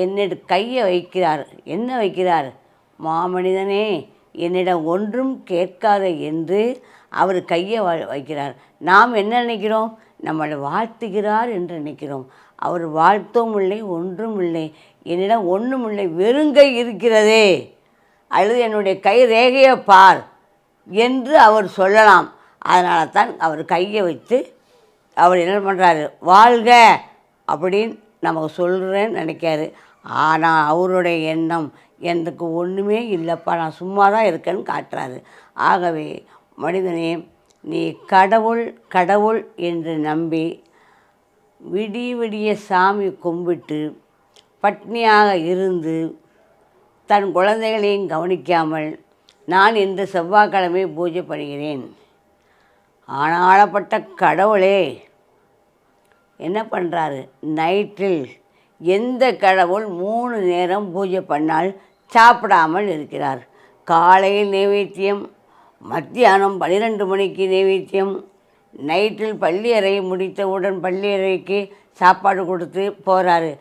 என்னிட கையை வைக்கிறார். என்ன வைக்கிறார்? மாமனிதனே என்னிடம் ஒன்றும் கேட்காத என்று அவர் கையை வா வைக்கிறார். நாம் என்ன நினைக்கிறோம்? நம்மளை வாழ்த்துகிறார் என்று நினைக்கிறோம். அவர் வாழ்த்தும் இல்லை ஒன்றும் இல்லை. என்னிடம் ஒன்றும் இல்லை வெறுங்கை இருக்கிறதே. அல்லது என்னுடைய கை ரேகையை பார் என்று அவர் சொல்லலாம். அதனால தான் அவர் கையை வச்சு அவர் என்ன பண்ணுறாரு வாழ்க அப்படின்னு நமக்கு சொல்கிறேன்னு நினைக்காரு. ஆனால் அவருடைய எண்ணம் எனக்கு ஒன்றுமே இல்லைப்பா நான் சும்மா தான் இருக்கேன்னு காட்டுறாரு. ஆகவே மனிதனே நீ கடவுள் கடவுள் என்று நம்பி விடிய விடிய சாமி கும்பிட்டு பட்னியாக இருந்து தன் குழந்தைகளையும் கவனிக்காமல் நான் இந்த செவ்வாய்க்கிழமை பூஜை பண்ணுகிறேன் ஆனாளப்பட்ட கடவுளே என்ன பண்ணுறாரு நைட்டில் எந்த கடவுள் மூணு நேரம் பூஜை பண்ணால் சாப்பிடாமல் இருக்கிறார்? காலையில் நைவேத்தியம் மத்தியானம் பன்னிரெண்டு மணிக்கு நைவேத்தியம் நைட்டில் பள்ளி அறை முடித்தவுடன் பள்ளி அறைக்கு சாப்பாடு கொடுத்து போகிறாரு